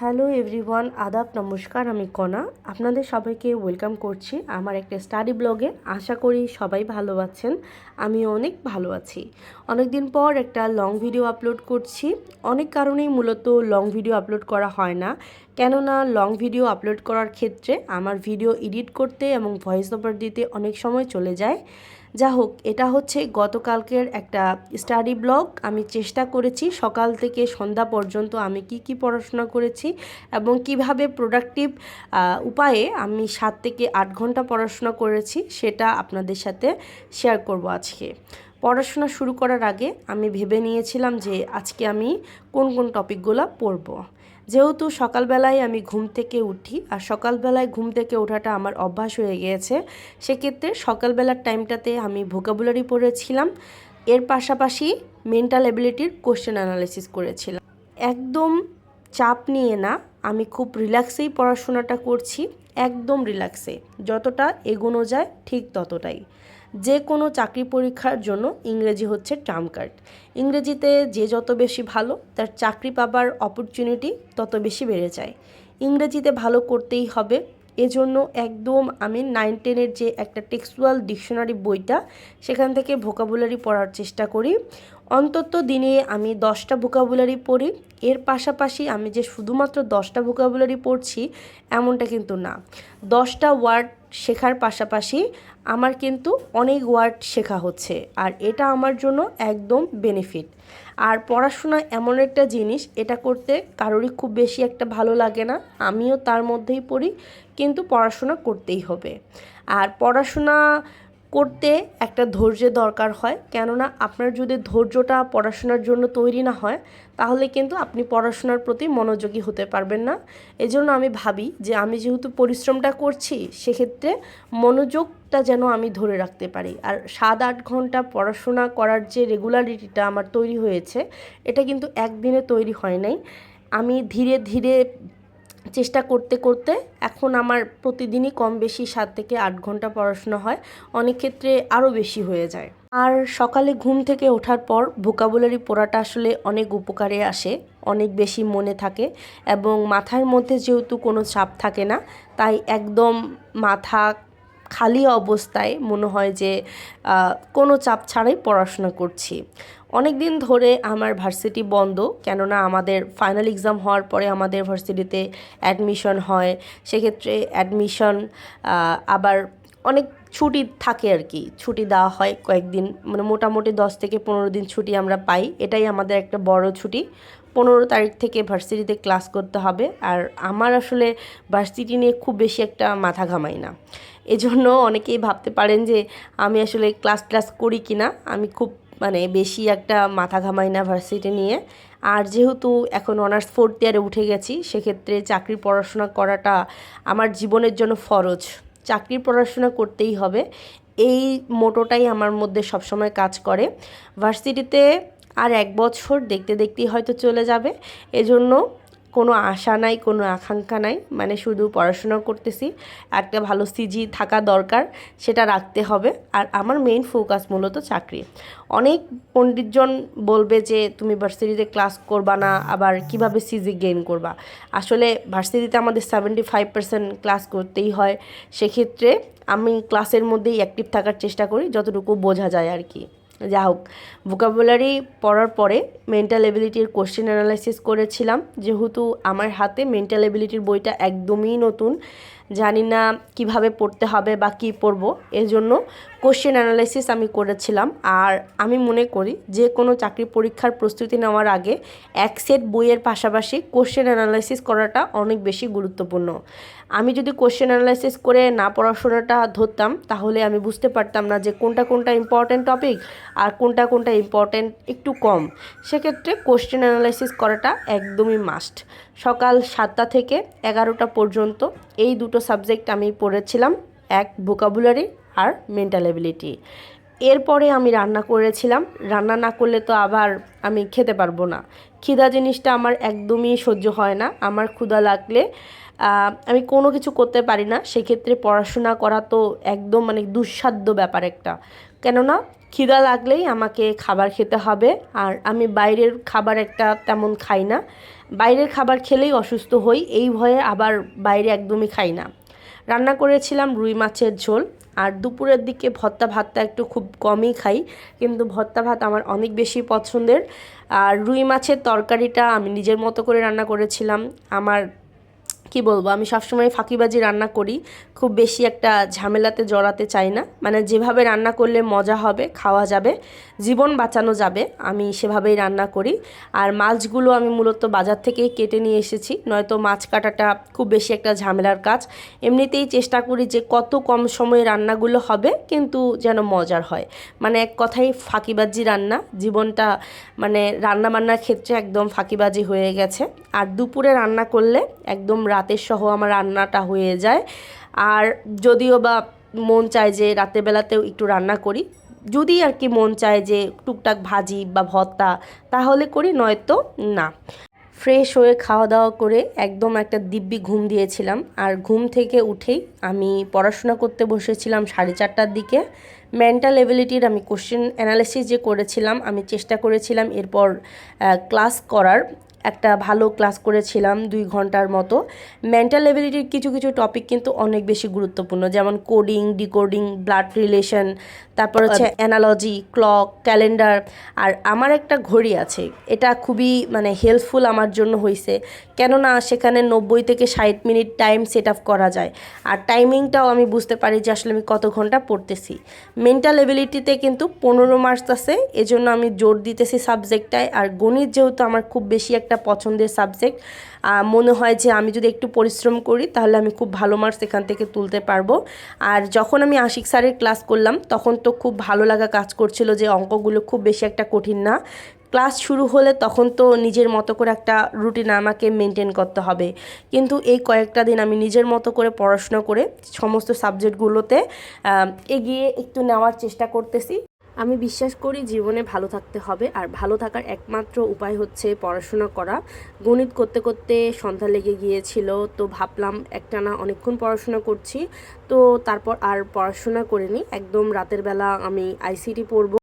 Hello everyone, আদাব, নমস্কার, আমি কণা আপনাদের সবাইকে ওয়েলকাম করছি আমার একটা স্টাডি ব্লগে। আশা করি সবাই ভালো আছেন আমি অনেক ভালো আছি। অনেক দিন পর একটা লং ভিডিও আপলোড করছি। অনেক কারণেই মূলত লং ভিডিও আপলোড করা হয় না। কেননা লং ভিডিও আপলোড করার ক্ষেত্রে আমার ভিডিও এডিট করতে এবং ভয়েস ওভার দিতে অনেক সময় চলে যায়। যা হোক এটা হচ্ছে গতকালকের একটা স্টাডি ব্লগ। আমি চেষ্টা করেছি সকাল থেকে সন্ধ্যা পর্যন্ত আমি কি কি পড়াশোনা করেছি এবং কীভাবে প্রোডাক্টিভ উপায়ে আমি সাত থেকে আট ঘণ্টা পড়াশোনা করেছি সেটা আপনাদের সাথে শেয়ার করব আজকে। পড়াশোনা শুরু করার আগে আমি ভেবে নিয়েছিলাম যে আজকে আমি কোন কোন টপিকগুলো পড়ব। যেহেতু সকালবেলায় আমি ঘুম থেকে উঠি আর সকালবেলায় ঘুম থেকে ওঠাটা আমার অভ্যাস হয়ে গিয়েছে, সেক্ষেত্রে সকালবেলার টাইমটাতে আমি ভোকাবুলারি পড়েছিলাম। এর পাশাপাশি মেন্টাল এবিলিটির কোশ্চেন অ্যানালিসিস করেছিলাম। একদম চাপ নিয়ে না, আমি খুব রিল্যাক্সেই পড়াশোনাটা করছি, একদম রিল্যাক্সে যতটা এগোনো যায়, ঠিক ততটাই। যে কোনো চাকরি পরীক্ষার জন্য ইংরেজি হচ্ছে টার্ম কার্ড। ইংরেজিতে যে যত বেশি ভালো, তার চাকরি পাবার অপরচুনিটি তত বেশি বেড়ে যায়। ইংরেজিতে ভালো করতেই হবে। এজন্য একদম আমি নাইন টেনের যে একটা টেক্সচুয়াল ডিকশনারি বইটা সেখান থেকে ভোকাবুলারি পড়ার চেষ্টা করি। অন্তত দিনে আমি দশটা ভোকাবুলারি পড়ি। এর পাশাপাশি আমি যে শুধুমাত্র দশটা ভোকাবুলারি পড়ছি, এমনটা কিন্তু না। দশটা ওয়ার্ড শেখার পাশাপাশি আমার কিন্তু অনেক ওয়ার্ড শেখা হচ্ছে, আর এটা আমার জন্য একদম বেনিফিট আর পড়াশোনা এমন একটা জিনিস, এটা করতে কারোরই খুব বেশি একটা ভালো লাগে না। আমিও তার মধ্যেই পড়ি, কিন্তু পড়াশোনা করতেই হবে। আর পড়াশোনা করতে একটা ধৈর্যের দরকার হয়। কেননা আপনার যদি ধৈর্যটা পড়াশোনার জন্য তৈরি না হয়, তাহলে কিন্তু আপনি পড়াশোনার প্রতি মনোযোগী হতে পারবেন না। এজন্য আমি ভাবি যে আমি যেহেতু পরিশ্রমটা করছি, সেক্ষেত্রে মনোযোগটা যেন আমি ধরে রাখতে পারি। আর সাত আট ঘণ্টা পড়াশোনা করার যে রেগুলারিটিটা আমার তৈরি হয়েছে, এটা কিন্তু একদিনে তৈরি হয় নাই। আমি ধীরে ধীরে চেষ্টা করতে করতে এখন আমার প্রতিদিনই কম বেশি সাত থেকে আট ঘণ্টা পড়াশোনা হয়। অনেক ক্ষেত্রে আরও বেশি হয়ে যায়। আর সকালে ঘুম থেকে ওঠার পর ভোকাবুলারি পড়াটা আসলে অনেক উপকারে আসে, অনেক বেশি মনে থাকে এবং মাথার মধ্যে যেহেতু কোনো চাপ থাকে না, তাই একদম মাথা খালি অবস্থায় মনে হয় যে কোনো চাপ ছাড়াই পড়াশোনা করছি। অনেক দিন ধরে আমার ভার্সিটি বন্ধ, কেননা আমাদের ফাইনাল এক্সাম হওয়ার পরে আমাদের ভার্সিটিতে অ্যাডমিশন হয়। সেক্ষেত্রে অ্যাডমিশন আবার অনেক ছুটি থাকে আর কি। ছুটি দেওয়া হয় কয়েকদিন মানে মোটামুটি দশ থেকে পনেরো দিন ছুটি আমরা পাই। এটাই আমাদের একটা বড় ছুটি। পনেরো তারিখ থেকে ভার্সিটিতে ক্লাস করতে হবে। আর আমার আসলে ভার্সিটি নিয়ে খুব বেশি একটা মাথা ঘামাই না। এজন্য অনেকেই ভাবতে পারেন যে আমি আসলে ক্লাস ক্লাস করি কি না আমি খুব মানে বেশি একটা মাথা ঘামাই না ভার্সিটি নিয়ে। আর যেহেতু এখন অনার্স ফোর্থ ইয়ারে উঠে গেছি, সেক্ষেত্রে চাকরির পড়াশোনা করাটা আমার জীবনের জন্য ফরজ। চাকরির পড়াশোনা করতেই হবে। এই মোটোটাই আমার মধ্যে সবসময় কাজ করে। ভার্সিটিতে আর এক বছর দেখতে দেখতেই হয়তো চলে যাবে। এজন্য কোনো আশা নাই, কোনো আকাঙ্ক্ষা নাই। মানে শুধু পড়াশোনা করতেছি। একটা ভালো সিজি থাকা দরকার, সেটা রাখতে হবে। আর আমার মেইন ফোকাস মূলত চাকরি। অনেক পণ্ডিতজন বলবে যে, তুমি ভার্সিটিতে ক্লাস করবা না, আবার কীভাবে সিজি গেইন করবা? আসলে ভার্সিটিতে আমাদের সেভেন্টি ফাইভ পার্সেন্ট ক্লাস করতেই হয়। সেক্ষেত্রে আমি ক্লাসের মধ্যেই অ্যাক্টিভ থাকার চেষ্টা করি, যতটুকু বোঝা যায় আর কি। যা হোক ভোকাবুলারি পড়ার পরে মেন্টাল এবিলিটির কোশ্চেন অ্যানালাইসিস করেছিলাম। যেহেতু আমার হাতে মেন্টাল এবিলিটির বইটা একদমই নতুন জানি না কীভাবে পড়তে হবে বা কী পড়ব, এজন্য কোশ্চেন অ্যানালাইসিস আমি করেছিলাম। আর আমি মনে করি যে কোনো চাকরি পরীক্ষার প্রস্তুতি নেওয়ার আগে এক সেট বইয়ের পাশাপাশি কোশ্চেন অ্যানালাইসিস করাটা অনেক বেশি গুরুত্বপূর্ণ। আমি যদি কোশ্চেন অ্যানালাইসিস করে না পড়াশোনাটা ধরতাম, তাহলে আমি বুঝতে পারতাম না যে কোনটা কোনটা ইম্পর্ট্যান্ট টপিক আর কোনটা কোনটা ইম্পর্ট্যান্ট একটু কম। সেক্ষেত্রে কোশ্চেন অ্যানালাইসিস করাটা একদমই মাস্ট সকাল সাতটা থেকে এগারোটা পর্যন্ত এই দুটো সাবজেক্ট আমি পড়েছিলাম, এক ভোকাবুলারি আর মেন্টাল এবিলিটি এরপরে আমি রান্না করেছিলাম, রান্না না করলে তো আবার আমি খেতে পারব না। খিদা জিনিসটা আমার একদমই সহ্য হয় না, আমার ক্ষুধা লাগলে আমি কোনো কিছু করতে পারি না, সেক্ষেত্রে পড়াশোনা করা তো একদম মানে দুঃসাধ্য ব্যাপার একটা। কেননা খিদা লাগলেই আমাকে খাবার খেতে হবে, আর আমি বাইরের খাবার একটা তেমন খাই না। বাইরের খাবার খেলেই অসুস্থ হই, এই ভয়ে আবার বাইরে একদমই খাই না। রান্না করেছিলাম রুই মাছের ঝোল, আর দুপুরের দিকে ভত্তা ভাতটা একটু খুব কমই খাই, কিন্তু ভত্তা ভাত আমার অনেক বেশি পছন্দের। আর রুই মাছের তরকারিটা আমি নিজের মতো করে রান্না করেছিলাম। আমার কি বলব, আমি সবসময় ফাঁকিবাজি রান্না করি। খুব বেশি একটা ঝামেলাতে জড়াতে চাই না। মানে যেভাবে রান্না করলে মজা হবে, খাওয়া যাবে, জীবন বাঁচানো যাবে, আমি সেভাবেই রান্না করি। আর মাছগুলো আমি মূলত বাজার থেকেই কেটে নিয়ে এসেছি, নয়তো মাছ কাটাটা খুব বেশি একটা ঝামেলার কাজ। এমনিতেই চেষ্টা করি যে কত কম সময়ে রান্নাগুলো হবে, কিন্তু যেন মজার হয়। মানে এক কথাই ফাঁকিবাজি রান্না, জীবনটা মানে রান্না বান্নার ক্ষেত্রে একদম ফাঁকিবাজি হয়ে গেছে। আর দুপুরে রান্না করলে একদম রাতের সহ আমার রান্নাটা হয়ে যায়। আর যদিও বা মন চায় যে রাতের বেলাতেও একটু রান্না করি, যদি আর কি মন চায় যে টুকটাক ভাজি বা ভর্তা, তাহলে করি, নয়তো না। ফ্রেশ হয়ে খাওয়া দাওয়া করে একদম একটা দিব্যি ঘুম দিয়েছিলাম। আর ঘুম থেকে উঠেই আমি পড়াশোনা করতে বসেছিলাম সাড়ে চারটার দিকে। মেন্টাল এবিলিটির আমি কোশ্চেন অ্যানালিসিস যে করেছিলাম, আমি চেষ্টা করেছিলাম এরপর ক্লাস করার। একটা ভালো ক্লাস করেছিলাম দুই ঘণ্টার মতো। মেন্টাল এবিলিটির কিছু কিছু টপিক কিন্তু অনেক বেশি গুরুত্বপূর্ণ যেমন কোডিং ডিকোডিং ব্লাড রিলেশন তারপর হচ্ছে অ্যানালজি ক্লক ক্যালেন্ডার আর আমার একটা ঘড়ি আছে এটা খুবই মানে হেল্পফুল আমার জন্য হয়েছে কেননা সেখানে নব্বই থেকে ষাট মিনিট টাইম সেট আপ করা যায় আর টাইমিংটাও আমি বুঝতে পারি যে আসলে আমি কত ঘণ্টা পড়তেছি। মেন্টাল এবিলিটিতে কিন্তু পনেরো মার্কস আছে এজন্য আমি জোর দিতেছি সাবজেক্টটায় আর গণিত যেহেতু আমার খুব বেশি একটা পছন্দের সাবজেক্ট মনে হয় যে আমি যদি একটু পরিশ্রম করি, তাহলে আমি খুব ভালো মার্কস এখান থেকে তুলতে পারব। আর যখন আমি আশিক স্যারের ক্লাস করলাম, তখন তো খুব ভালো লাগা কাজ করছিল যে অঙ্কগুলো খুব বেশি একটা কঠিন না। ক্লাস শুরু হলে তখন তো নিজের মতো করে একটা রুটিন আমাকে মেনটেন করতে হবে। কিন্তু এই কয়েকটা দিন আমি নিজের মতো করে পড়াশোনা করে সমস্ত সাবজেক্টগুলোতে এগিয়ে একটু নেওয়ার চেষ্টা করতেছি। আমি বিশ্বাস করি জীবনে ভালো থাকতে হবে, আর ভালো থাকার একমাত্র উপায় হচ্ছে পড়াশোনা করা। গণিত করতে করতে সন্ধ্যা লেগে গিয়েছিল, তো ভাবলাম একটা না অনেকক্ষণ পড়াশোনা করছি, তো তারপর আর পড়াশোনা করিনি। একদম রাতের বেলা আমি আইসিটি পড়ব।